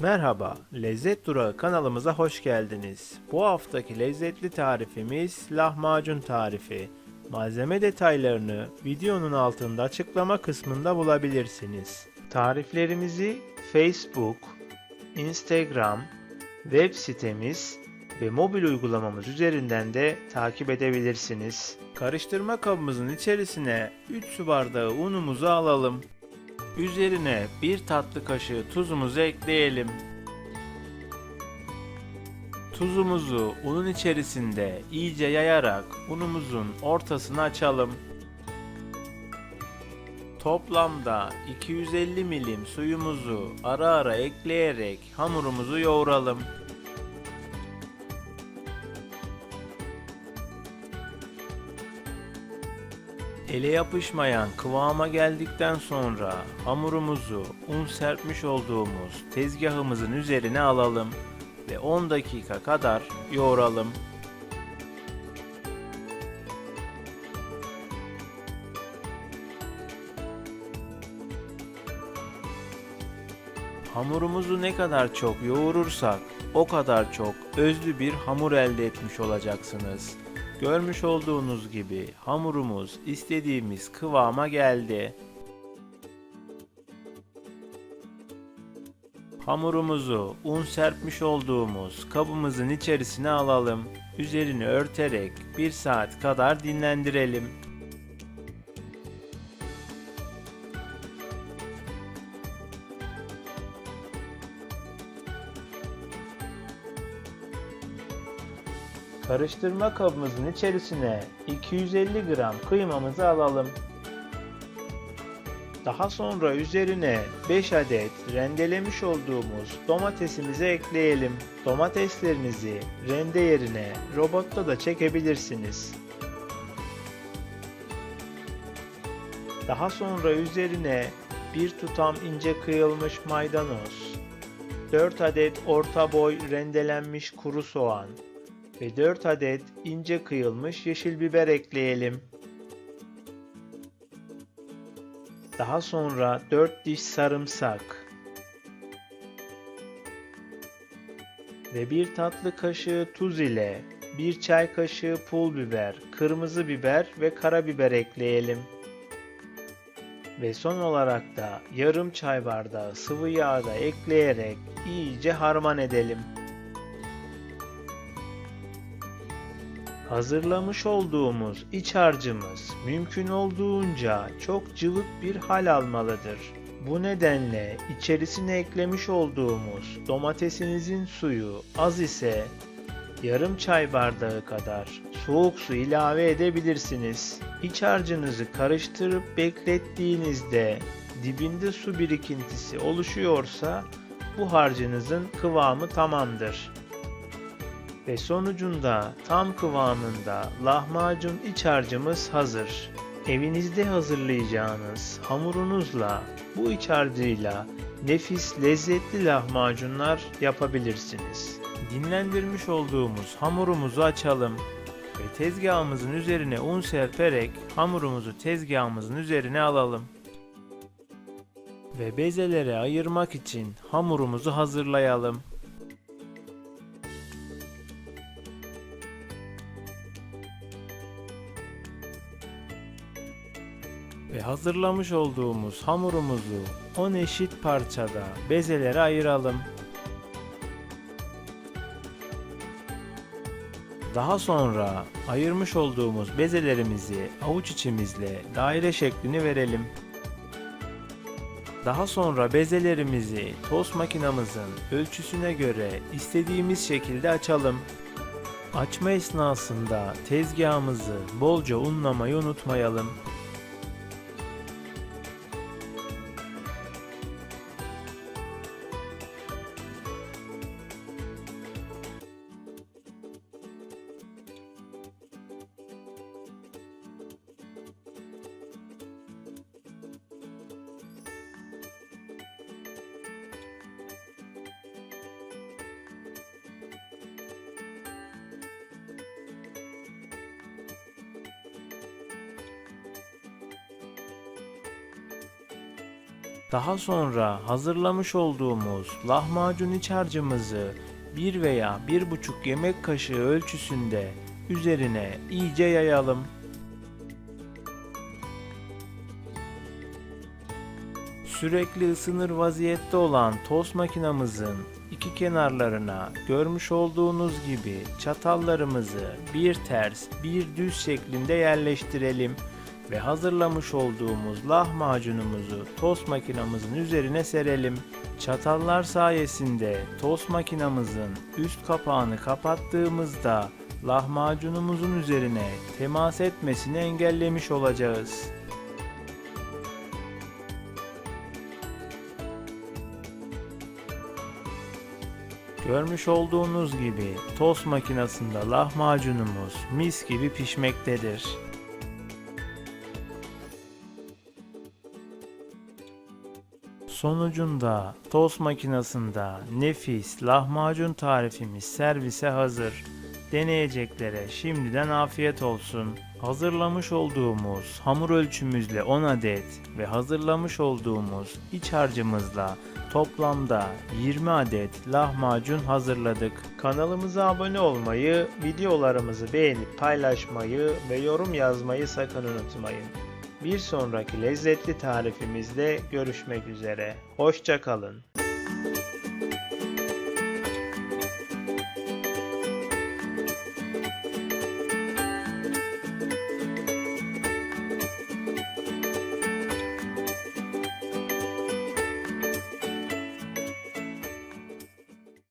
Merhaba, Lezzet Durağı kanalımıza hoş geldiniz. Bu haftaki lezzetli tarifimiz lahmacun tarifi. Malzeme detaylarını videonun altında açıklama kısmında bulabilirsiniz. Tariflerimizi Facebook, Instagram, web sitemiz ve mobil uygulamamız üzerinden de takip edebilirsiniz. Karıştırma kabımızın içerisine 3 su bardağı unumuzu alalım. Üzerine bir tatlı kaşığı tuzumuzu ekleyelim. Tuzumuzu unun içerisinde iyice yayarak unumuzun ortasını açalım. Toplamda 250 milim suyumuzu ara ara ekleyerek hamurumuzu yoğuralım. Ele yapışmayan kıvama geldikten sonra hamurumuzu un serpmiş olduğumuz tezgahımızın üzerine alalım ve 10 dakika kadar yoğuralım. Hamurumuzu ne kadar çok yoğurursak o kadar çok özlü bir hamur elde etmiş olacaksınız. Görmüş olduğunuz gibi hamurumuz istediğimiz kıvama geldi. Hamurumuzu un serpmiş olduğumuz kabımızın içerisine alalım. Üzerini örterek 1 saat kadar dinlendirelim. Karıştırma kabımızın içerisine 250 gram kıymamızı alalım. Daha sonra üzerine 5 adet rendelemiş olduğumuz domatesimizi ekleyelim. Domateslerinizi rende yerine robotta da çekebilirsiniz. Daha sonra üzerine bir tutam ince kıyılmış maydanoz, 4 adet orta boy rendelenmiş kuru soğan, ve 4 adet ince kıyılmış yeşil biber ekleyelim. Daha sonra 4 diş sarımsak ve 1 tatlı kaşığı tuz ile 1 çay kaşığı pul biber, kırmızı biber ve karabiber ekleyelim. Ve son olarak da yarım çay bardağı sıvı yağ da ekleyerek iyice harman edelim. Hazırlamış olduğumuz iç harcımız mümkün olduğunca çok cıvık bir hal almalıdır. Bu nedenle içerisine eklemiş olduğumuz domatesinizin suyu az ise yarım çay bardağı kadar soğuk su ilave edebilirsiniz. İç harcınızı karıştırıp beklettiğinizde dibinde su birikintisi oluşuyorsa bu harcınızın kıvamı tamamdır ve sonucunda tam kıvamında lahmacun iç harcımız hazır. Evinizde hazırlayacağınız hamurunuzla bu iç harcıyla nefis lezzetli lahmacunlar yapabilirsiniz. Dinlendirmiş olduğumuz hamurumuzu açalım ve tezgahımızın üzerine un serperek hamurumuzu tezgahımızın üzerine alalım. Ve bezelere ayırmak için hamurumuzu hazırlayalım. Ve hazırlamış olduğumuz hamurumuzu 10 eşit parçada bezelere ayıralım. Daha sonra ayırmış olduğumuz bezelerimizi avuç içimizle daire şeklini verelim. Daha sonra bezelerimizi tost makinamızın ölçüsüne göre istediğimiz şekilde açalım. Açma esnasında tezgahımızı bolca unlamayı unutmayalım. Daha sonra hazırlamış olduğumuz lahmacun iç harcımızı 1 veya 1,5 yemek kaşığı ölçüsünde üzerine iyice yayalım. Sürekli ısınır vaziyette olan tost makinamızın iki kenarlarına görmüş olduğunuz gibi çatallarımızı bir ters bir düz şeklinde yerleştirelim ve hazırlamış olduğumuz lahmacunumuzu tost makinamızın üzerine serelim. Çatallar sayesinde tost makinamızın üst kapağını kapattığımızda lahmacunumuzun üzerine temas etmesini engellemiş olacağız. Görmüş olduğunuz gibi tost makinesinde lahmacunumuz mis gibi pişmektedir. Sonucunda tost makinesinde nefis lahmacun tarifimiz servise hazır. Deneyeceklere şimdiden afiyet olsun. Hazırlamış olduğumuz hamur ölçümüzle 10 adet ve hazırlamış olduğumuz iç harcımızla toplamda 20 adet lahmacun hazırladık. Kanalımıza abone olmayı, videolarımızı beğenip paylaşmayı ve yorum yazmayı sakın unutmayın. Bir sonraki lezzetli tarifimizde görüşmek üzere. Hoşçakalın.